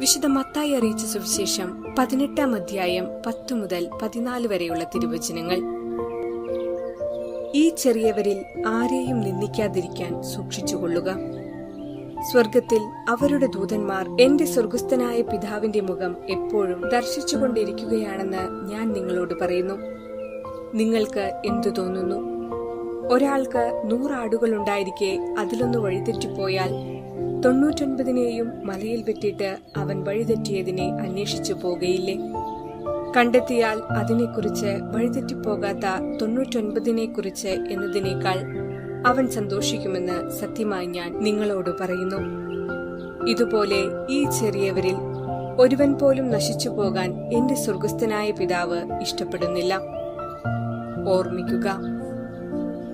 വിശുദ്ധ മത്തായി അറിയിച്ച സുവിശേഷം പതിനെട്ടാം അധ്യായം പത്തു മുതൽ പതിനാല് വരെയുള്ള തിരുവചനങ്ങൾ. ഈ ചെറിയവരിൽ ആരെയും നിന്ദിക്കാതിരിക്കാൻ സൂക്ഷിച്ചുകൊള്ളുക. സ്വർഗത്തിൽ അവരുടെ ദൂതന്മാർ എന്റെ സ്വർഗസ്ഥനായ പിതാവിന്റെ മുഖം എപ്പോഴും ദർശിച്ചുകൊണ്ടിരിക്കുകയാണെന്ന് ഞാൻ നിങ്ങളോട് പറയുന്നു. നിങ്ങൾക്ക് എന്തു തോന്നുന്നു? ഒരാൾക്ക് നൂറാടുകൾ ഉണ്ടായിരിക്കെ അതിലൊന്ന് വഴിതെറ്റിപ്പോയാൽ തൊണ്ണൂറ്റൊൻപതിനെയും മലയിൽ വിട്ടിട്ട് അവൻ വഴിതെറ്റിയതിനെ അന്വേഷിച്ചു പോകയില്ലേ? കണ്ടെത്തിയാൽ അതിനെക്കുറിച്ച് വഴിതെറ്റിപ്പോകാത്ത തൊണ്ണൂറ്റൊൻപതിനെക്കുറിച്ച് എന്നതിനേക്കാൾ അവൻ സന്തോഷിക്കുമെന്ന് സത്യമായി ഞാൻ നിങ്ങളോട് പറയുന്നു. ഇതുപോലെ ഈ ചെറിയവരിൽ ഒരുവൻ പോലും നശിച്ചു പോകാൻ എന്റെ സ്വർഗസ്ഥനായ പിതാവ് ഇഷ്ടപ്പെടുന്നില്ല. ഓർമ്മിക്കുക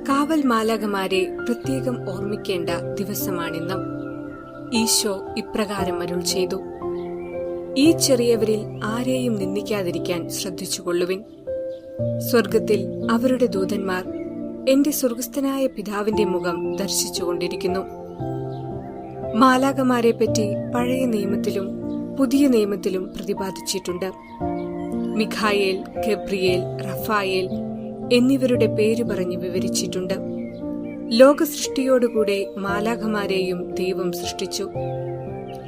കാവൽ മാലാകമാരെ പ്രത്യേകം ഓർമ്മിക്കേണ്ട ദിവസമാണിന്ന്. ഈശോ ഇപ്രകാരം അരുൾ ചെയ്തു. ഈ ചെറിയവരിൽ ആരെയും നിന്ദിക്കാതിരിക്കാൻ ശ്രദ്ധിച്ചുകൊള്ളുവിൻ. സ്വർഗത്തിൽ അവരുടെ ദൂതന്മാർ എന്റെ സ്വർഗസ്ഥനായ പിതാവിന്റെ മുഖം ദർശിച്ചുകൊണ്ടിരിക്കുന്നു. മാലാകമാരെ പറ്റി പഴയ നിയമത്തിലും പുതിയ നിയമത്തിലും പ്രതിപാദിച്ചിട്ടുണ്ട്. മിഖായേൽ ഗബ്രിയേൽ റഫായേൽ എന്നിവരുടെ പേര് പറഞ്ഞ് വിവരിച്ചിട്ടുണ്ട്. ലോകസൃഷ്ടിയോടുകൂടെ മാലാഖമാരെയും ദൈവം സൃഷ്ടിച്ചു.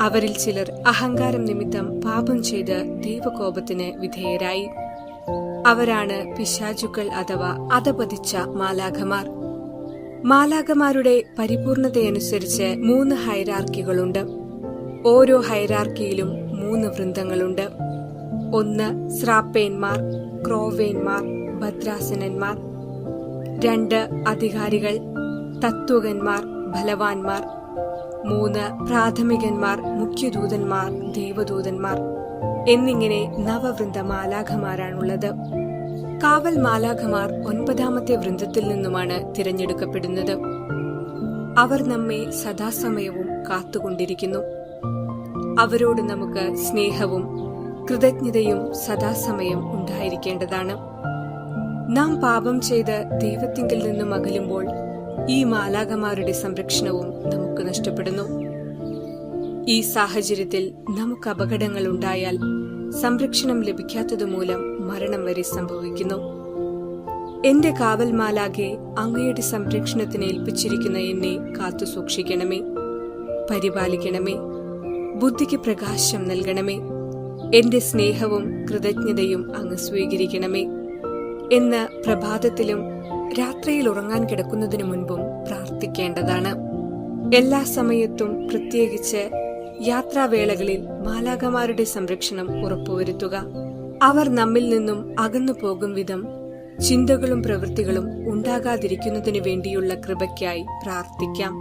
അവരിൽ ചിലർ അഹങ്കാരം നിമിത്തം പാപം ചെയ്ത് ദൈവകോപത്തിന് വിധേയരായി. അവരാണ് പിശാചുക്കൾ അഥവാ അതപതിച്ച മാലാഖമാർ. മാലാഖമാരുടെ പരിപൂർണതയനുസരിച്ച് മൂന്ന് ഹൈറാർക്കികളുണ്ട് ഓരോ ഹൈറാർക്കിയിലും മൂന്ന് വൃന്ദങ്ങളുണ്ട്. ഒന്ന് സ്രാപ്പേന്മാർ ക്രോവേന്മാർ ഭദ്രാസനന്മാർ. രണ്ട് അധികാരികൾ തത്വകന്മാർ ഫലവാന്മാർ മൂന്ന് പ്രാഥമികന്മാർ മുഖ്യദൂതന്മാർ ദേവദൂതന്മാർ എന്നിങ്ങനെ നവവൃന്ദ മാലാഖമാരാണുള്ളത് കാവൽ മാലാഖമാർ ഒൻപതാമത്തെ വൃന്ദത്തിൽ നിന്നുമാണ് തിരഞ്ഞെടുക്കപ്പെടുന്നത്. അവർ നമ്മെ സദാസമയവും കാത്തുകൊണ്ടിരിക്കുന്നു. അവരോട് നമുക്ക് സ്നേഹവും കൃതജ്ഞതയും സദാസമയം ഉണ്ടായിരിക്കേണ്ടതാണ്. നാം പാപം ചെയ്ത് ദൈവത്തിങ്കിൽ നിന്നും അകലുമ്പോൾ ഈ മാലാകമാരുടെ സംരക്ഷണവും നമുക്ക് നഷ്ടപ്പെടുന്നു. ഈ സാഹചര്യത്തിൽ നമുക്ക് അപകടങ്ങൾ ഉണ്ടായാൽ സംരക്ഷണം ലഭിക്കാത്തതുമൂലം മരണം വരെ സംഭവിക്കുന്നു. എന്റെ കാവൽ മാലാകെ അങ്ങയുടെ സംരക്ഷണത്തിന് ഏൽപ്പിച്ചിരിക്കുന്ന എന്നെ കാത്തു സൂക്ഷിക്കണമേ. പരിപാലിക്കണമേ. ബുദ്ധിക്ക് പ്രകാശം നൽകണമേ. എന്റെ സ്നേഹവും കൃതജ്ഞതയും അങ്ങ് സ്വീകരിക്കണമേ. എന്ന് പ്രഭാതത്തിലും രാത്രിയിൽ ഉറങ്ങാൻ കിടക്കുന്നതിനു മുൻപും പ്രാർത്ഥിക്കേണ്ടതാണ്. എല്ലാ സമയത്തും പ്രത്യേകിച്ച് യാത്രാവേളകളിൽ മാലാകമാരുടെ സംരക്ഷണം ഉറപ്പുവരുത്തുക. അവർ നമ്മിൽ നിന്നും അകന്നു പോകും വിധം ചിന്തകളും പ്രവൃത്തികളും ഉണ്ടാകാതിരിക്കുന്നതിനു വേണ്ടിയുള്ള കൃപയ്ക്കായി പ്രാർത്ഥിക്കാം.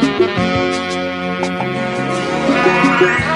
Thank you.